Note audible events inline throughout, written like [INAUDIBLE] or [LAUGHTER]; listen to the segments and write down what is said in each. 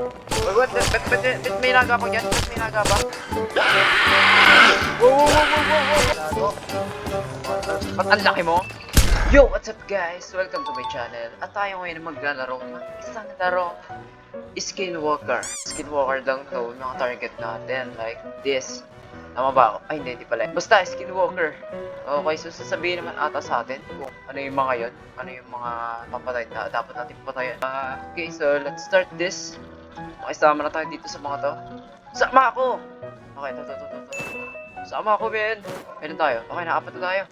Wait, wait, bet, bet, bet, bet, may naga pa dyan. Bet, may naga pa. Wow, wow, wow, wow, wow. Ba't ang laki mo? Yo, what's up guys? Welcome to my channel. At tayo ngayon maglalaro ng isang laro. Skinwalker. Skinwalker lang to, mga target natin. Like this. Tama ba ako? Ay, hindi, hindi pala. Basta, Skinwalker. Okay, so sasabihin naman ata sa atin kung ano yung mga yon, ano yung mga papatay na dapat natin patayin. Ah, okay, so let's start this. Makisama na tayo dito sa mga to. Sama ako! Okay, to, to, to, to, to. Sama ako, men! Meron tayo. Okay, nakapat na tayo.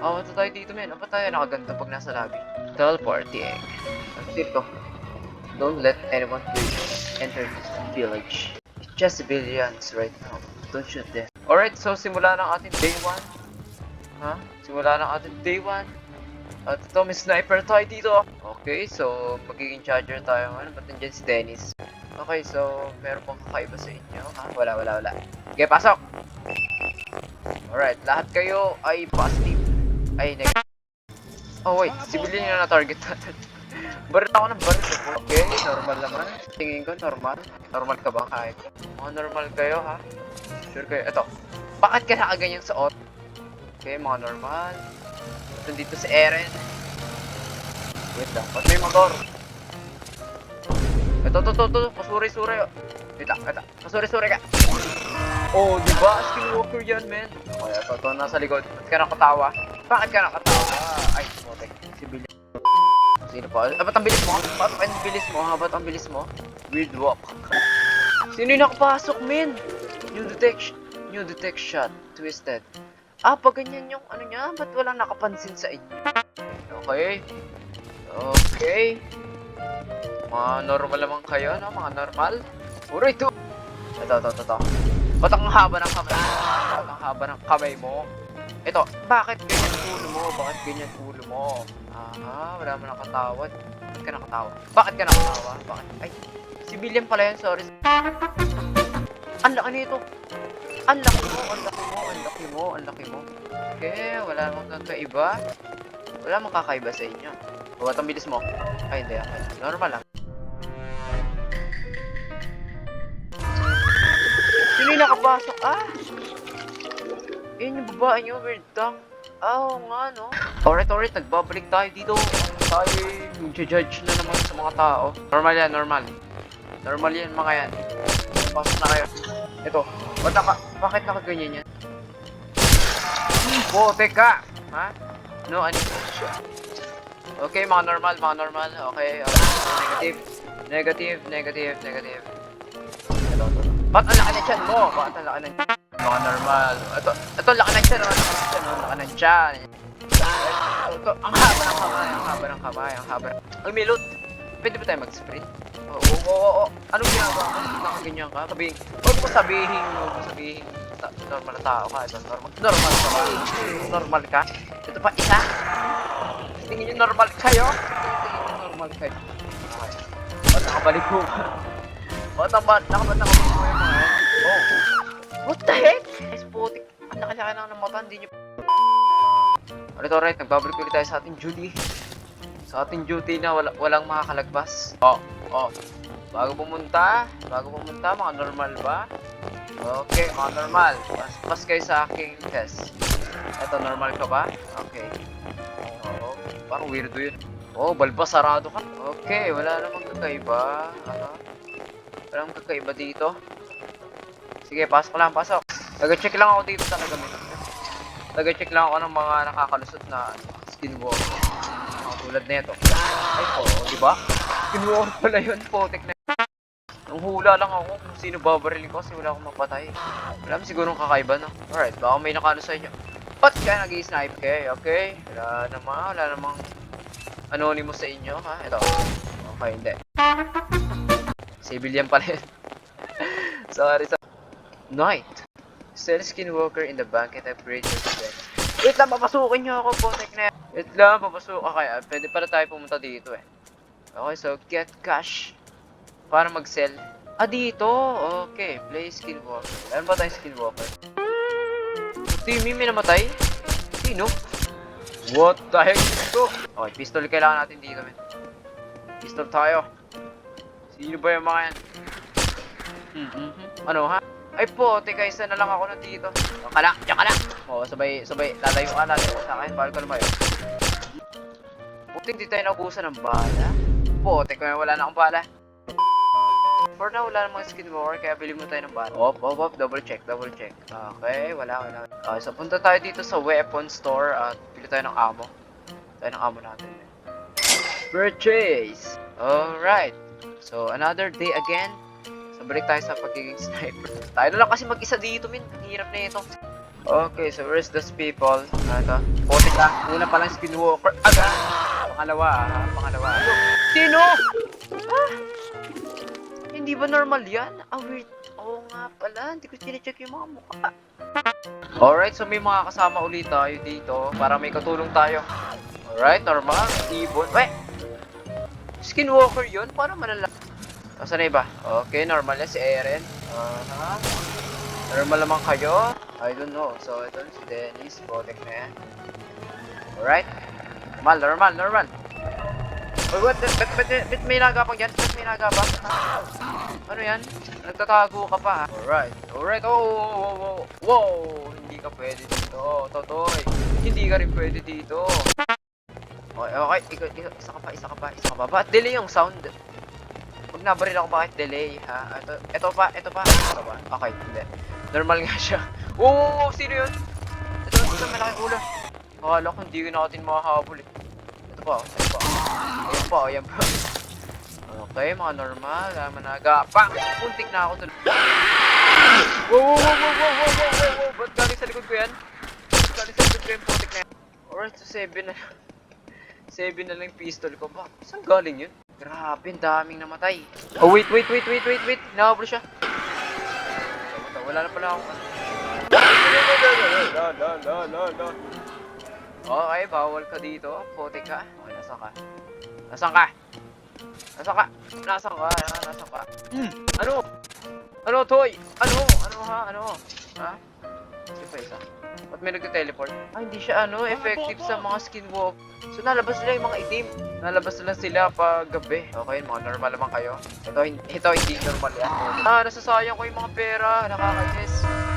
Apat na tayo dito, men. Apat tayo nakaganda pag nasa lobby. Teleporting. Ang to. Don't let anyone please enter this village. It's just civilians right now. Don't shoot them. Alright, so simula ng ating day 1. Ha? Simula ng ating day 1. At ito, may sniper tayo dito. Okay, so magiging charger tayo ngayon. Ba't nandiyan si Dennis? Okay, so meron pang kakaiba sa inyo. Ha? Wala, wala, wala. Okay, pasok! Alright, lahat kayo ay positive. Ay, negative. Oh, wait. Civilian yung na-target natin. [LAUGHS] baril ako ng baril. Okay, normal naman. Tingin ko, normal. Normal ka ba kahit? Mga normal kayo, ha? Sure kayo. Ito. Bakit ka nakaganyan sa ot? Okay, mga normal. Nandito si Eren. Wait lang. Ba't may motor? Ito, ito, ito, ito. Pasuri-suri. oh. Wait lang, lang. Pasuri-suri ka. Oh, di ba? Skinwalker yan, men. Okay, ito, ito. Nasa likod. Ba't ka nakatawa? Bakit ka nakatawa? Ay, motek. Si Billy. Sino pa? Ah, ba't ang bilis mo? Ba't ang bilis mo? Ha? Ba't ang bilis mo? Weird walk. Sino yung nakapasok, men? New detection. New detect shot. Twisted. Ah, pag ganyan yung ano niya, ba't walang nakapansin sa inyo? Okay. Okay. Mga normal naman kayo, no? Mga normal. Puro ito. Ito, ito, ito, ito. Ba't ang haba ng kamay? Ba't ang haba ng kamay mo? Ito, bakit ganyan ulo mo? Bakit ganyan ulo mo? Ah, wala mo nakatawad. Bakit ka nakatawa? Bakit ka nakatawa? Bakit? Ay, civilian pala yan, sorry. Ang laki nito. Ang laki mo, ang laki mo, ang laki mo, ang laki mo. Okay, wala namang kakaiba. Wala namang kakaiba sa inyo. Ba't ang bilis mo? Ay, hindi. Okay. Normal lang. Sino yung nakapasok? Ah! Yun yung babae nyo, weird tongue. Ah, oo nga, no? Alright, alright, nagbabalik tayo dito. Tayo judge na naman sa mga tao. Normal yan, normal. Normal yan, mga yan. Pasok na kayo. Ito, ba't naka, bakit nakaganyan yan? Bote ka! Ha? No animation. Okay, mga normal, mga normal. Okay, okay. Negative. Negative, negative, negative. Ito, ito. Ba't ang laki ng tiyan mo? Bakit ang laki ng Mga normal. Ito, ito, laki ng tiyan. oh. Laki ng tiyan, oh. Laki ng tiyan. Ito, ang haba ng kamay, ang haba ng kamay, ang haba. Ang milot. Pwede ba tayo mag-sprint? Oo, oo, oo, oo. Anong ginagawa? Nakaganyan ka? Sabihin, huwag mo sabihin, huwag mo sabihin. ta- Normal na tao ka. Ito, normal. Normal ka ba? Normal ka? Ito pa, isa? Tingin nyo normal kayo? Tingin nyo normal kayo. Okay. Ba't nakabalik ko? Ba't nakabalik ko yung mga? Oh. What the heck? Guys, putik. Ang laki-laki na ng mata, hindi nyo... Alright, alright. Nagbabalik ulit tayo sa ating duty. Sa ating duty na wala, walang makakalagpas. Oh, oh. Bago pumunta, bago pumunta, mga normal ba? Okay, mga normal. Pas, pas kayo sa aking test. Ito, normal ka ba? Okay. Oo, parang weirdo yun. Oh, balba sarado ka. Okay, wala namang kakaiba. Aha. Walang kakaiba dito. Sige, pasok lang, pasok. Taga-check lang ako dito talaga, men. Taga-check lang ako ng mga nakakalusot na skinwalker. Tulad nito. Ay, po, di ba? Skinwalker pala yun, potek na. Nung hula lang ako kung sino babarilin ko kasi wala akong mapatay. Wala mo sigurong kakaiba, no? Alright, baka may nakano sa inyo. Ba't kaya nag-snipe kayo, okay? Wala namang, wala namang anonymous sa inyo, ha? Ito. Okay, hindi. Civilian pala yun. [LAUGHS] sorry, sorry. Night. Sell skinwalker in the banquet upgrade your defense. Wait lang, papasukin nyo ako, botek na yan. Wait lang, papasok. Okay, ah, pwede pala tayo pumunta dito eh. Okay, so get cash. Para mag-sell. Ah, dito. Okay, play skinwalker. Meron ba tayong skinwalker? Timmy, may namatay? Sino? What the heck is ito? Okay, pistol kailangan natin dito, men. Pistol tayo. Sino ba yung mga yan? Mhm. Ano ha? Ay po, teka, isa na lang ako nandito. Diyan ka lang, diyan ka lang. Oo, sabay, sabay, lalayo ka, ka sa akin. Bawal ka lumayo. Buti hindi tayo naubusan ng bala. Po, teka, wala na akong bala. For now, wala namang skinwalker, kaya bili mo tayo ng bala. Op, op, op, double check, double check. Okay, wala, wala. Okay, so punta tayo dito sa weapon store at bili tayo ng ammo. Tayo ng ammo natin. Purchase! Alright. So, another day again. Balik tayo sa pagiging [LAUGHS] sniper. Tayo na lang kasi mag-isa dito, min. Hirap na ito. Okay, so where's those people? Ano to? Pote ka. Una pa lang skinwalker. Aga! Pangalawa, ha? Pangalawa. Sino? Ah! Hindi ba normal yan? Ah, weird. Oo nga pala. Hindi ko chinecheck yung mga mukha. Alright, so may mga kasama ulit tayo dito para may katulong tayo. Alright, normal. Ibon. Weh! Skinwalker yun? Paano malala? Asan na iba? Okay, normal yan si Eren. Aha. Normal naman kayo? I don't know. So, ito si Dennis. Protect na yan. Alright. Normal, normal, normal. Uy, what? Ba't, ba't, ba't, may nagapang yan? Ba't may nagapang? Ano yan? Nagtatago ka pa ha? Alright. Alright. Oh, oh, oh, oh. Wow! Hindi ka pwede dito. Totoy. Hindi ka rin pwede dito. Okay, okay. Ikaw, isa ka pa, isa ka pa, isa ka pa. Ba't delay yung sound? Pag nabaril ako, bakit delay, ha? Ito, ito pa, ito pa. Ito pa. Okay, hindi. Normal nga siya. [LAUGHS] Oo, sino yun? Ito, ito, malaki ulo. Akala ko hindi ko natin makahabol eh. Ito pa, ito pa. Ayan pa, ayan pa. [LAUGHS] Okay, mga normal. ah, Managa. Bang! Puntik na ako tuloy. Wow, wow, wow, wow, wow, wow, wow, wow, wow. Ba't galing sa likod ko yan? Ba't galing sa likod ko yung puntik na yan? Alright, so 7 na. 7 na lang [LAUGHS] pistol ko. Ba, saan galing yun? Grabe, daming namatay. Oh, wait, wait, wait, wait, wait, wait. Nakabro siya. Wala, na pala akong. La, la, la, la, la. Okay, bawal ka dito. Puti ka. Okay, nasan ka? Nasaan ka? Nasaan ka? Nasaan ka? Ah, Nasaan ka? Hmm, ano? Ano, Toy? Ano? Ano ha? Ano? Ha? Pa isa. Ba't may nagte-teleport? Ah, hindi siya ano, effective sa mga skinwalk. So, nalabas sila yung mga itim. Nalabas na sila pag gabi. Okay, mga normal naman kayo. Ito, ito hindi normal yan. Ah, nasasayang ko yung mga pera. Nakakainis.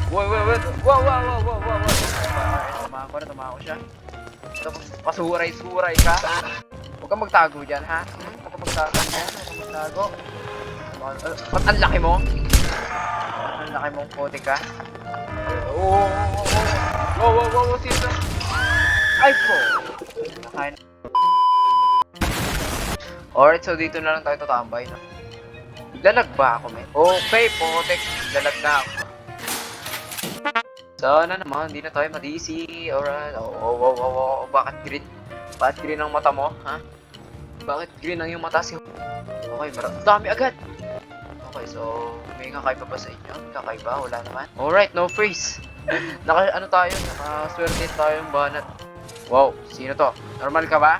Wow, wow, wow. Wow, wow, wow, wow, wow, wow. Tumahan ko na, tumahan ko siya. Ito, pasuray-suray ka. Huwag kang magtago dyan, ha? Huwag kang magtago dyan. Huwag kang magtago. Ba't ang laki mo? Laki mong puti ka? Oo, oo, oo. Wow, wow, wow, sino? Alright, so dito na lang tayo tatambay, no? Lalag ba ako, men? Okay, putik. Lalag na ako. Sana naman, hindi na tayo madisi. Alright. Oh, oh, oh, oh, oh, oh. Bakit green? Bakit green ang mata mo, ha? Bakit green ang iyong mata si... Okay, marami. Dami agad! Okay, so... May kakaiba ba sa inyo? Kakaiba? Wala naman. Alright, no freeze. [LAUGHS] Naka, ano tayo? Nakaswerte tayong banat. Wow, sino to? Normal ka ba?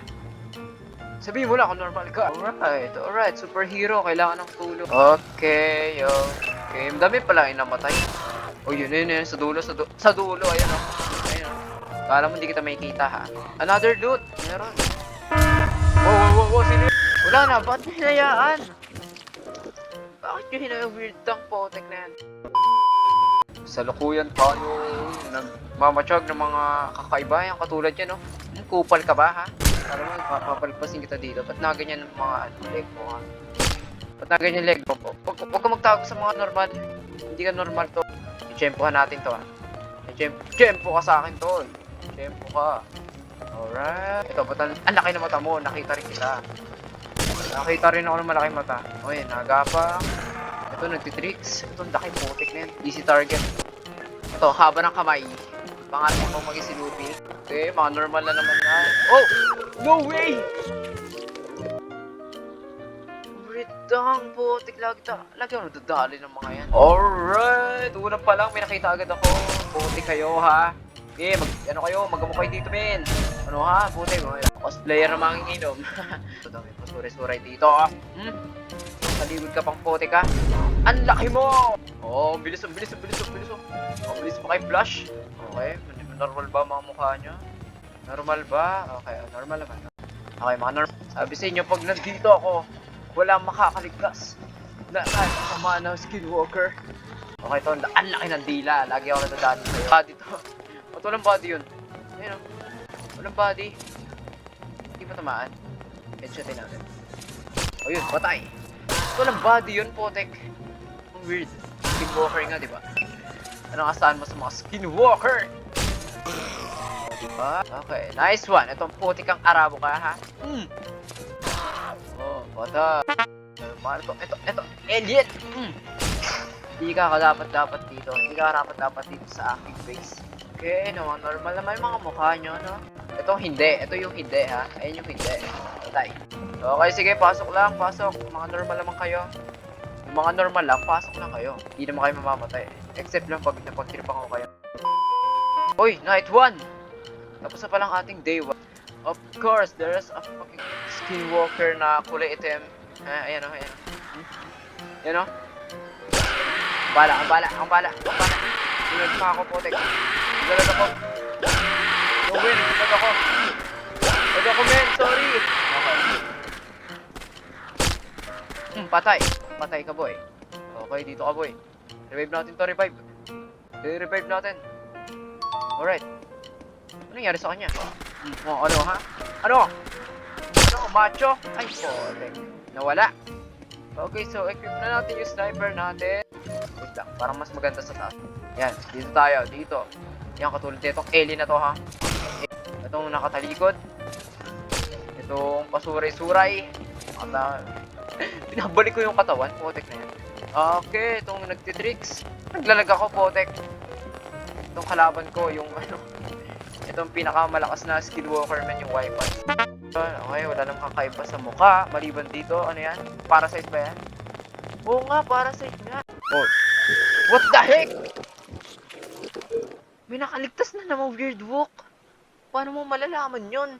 Sabihin mo lang kung normal ka. Alright, alright. Superhero, kailangan ng tulong. Okay, okay. Dami pala yung namatay. Oh, yun, yun, yun. Sa dulo, sa, du sa dulo. Ayan o. Ayan o. Kala mo hindi kita makikita ha. Another loot. Meron. Wow, wow, wow, wow. Sino? Wala na. Ba't hinayaan? Bakit nyo hinayaan? Weird tang potek na yan. Sa lukuyan tayo nagmamatsyag ng mga kakaiba yung katulad yan, no? Kupal ka ba, ha? Para mo, papalpasin kita dito. Ba't na ganyan ang mga ano, leg mo, ha? Ba't na ganyan leg mo? Huwag ka magtago sa mga normal. Hindi ka normal to. I-tempohan natin to, ha? I-tempo ka sa akin, to. Tempo ka. Alright. Ito, ba't ang ang laki ng mata mo? Nakita rin kita. Nakita rin ako ng malaking mata. Okay, nagapang. Ito, nagtitricks. Ito, ang laki putik na yan. Easy target. Ito, haba ng kamay. Mo maging si Luffy. Okay, mga normal na naman na. Oh! No way! Ritang putik. Lagi, ta lagi ako nadadali ng mga yan. Alright! Una pa lang, may nakita agad ako. Putik kayo, ha? Okay, mag, ano kayo, magamu kayo dito, men. Ano ha, putik. Cosplayer na manginginom. [LAUGHS] Ito may pasuray-suray dito. Hmm? Kaligod ka pang putik, ha? Ang laki mo! Oh, bilis, bilis, bilis, bilis, oh. Bilis pa kay Flash. Okay, normal ba mga mukha nyo? Normal ba? Okay, normal naman. Okay, mga normal. Sabi sa inyo, pag nandito ako, walang makakaligtas. Ay, sama na, skinwalker. Okay, to, ang laki ng dila. Lagi ako natadaan sa'yo. Body to. [LAUGHS] Ba't walang body yun? Ayun, oh. Walang body. Hindi ba tamaan? Headshotin natin. O yun, patay. Walang body yun, potek? Ang weird. Skinwalker nga, di ba? Anong asahan mo sa mga skinwalker? Diba? Okay, nice one. Itong putik kang arabo ka, ha? Mm. Oh, bata. Paano to? Ito, ito, alien! Mm. Hindi ka dapat dapat dito. Hindi ka dapat dapat dito sa aking face. Okay, no, normal naman yung mga mukha nyo, no? Itong hindi. Ito yung hindi, ha? Ayun yung hindi. Patay. Okay, sige, pasok lang, pasok. Mga normal naman kayo. Mga normal lang, pasok lang kayo. Hindi naman kayo mamamatay. Except lang pag napagtiripan ko kayo. Uy, night one! Tapos na palang ating day one. Of course, there's a fucking skinwalker na kulay itim. Ah, ayan o, ayan o. Hmm? Ayan o. Ang bala, ang bala, ang bala, ang bala. Sunod pa ako, putek. Sunod ako. No ako. Sunod ako, men, sorry. Okay. Hmm, patay. Patay ka, boy. Okay, dito ka, boy. Revive natin to, revive. I-revive natin. Alright. Ano nangyari sa kanya? Oh, ano, ha? Ano? Ano, macho? Ay, putek. Nawala. Okay, so equip na natin yung sniper natin. Wait lang, parang mas maganda sa taas. Yan, dito tayo, dito. Yan, katulad nitong alien na to ha. Itong nakatalikod. Itong pasuray-suray. At [LAUGHS] binabalik ko yung katawan, potek na yan. Okay, itong nagtitricks. Naglalag ako, potek. Itong kalaban ko, yung [LAUGHS] ano, itong pinakamalakas na skinwalker man yung wifi. Okay, wala nang kakaiba sa mukha. Maliban dito, ano yan? Parasite ba yan? Oo nga, parasite nga. Oh. What the heck? May nakaligtas na naman weird walk. Paano mo malalaman yon?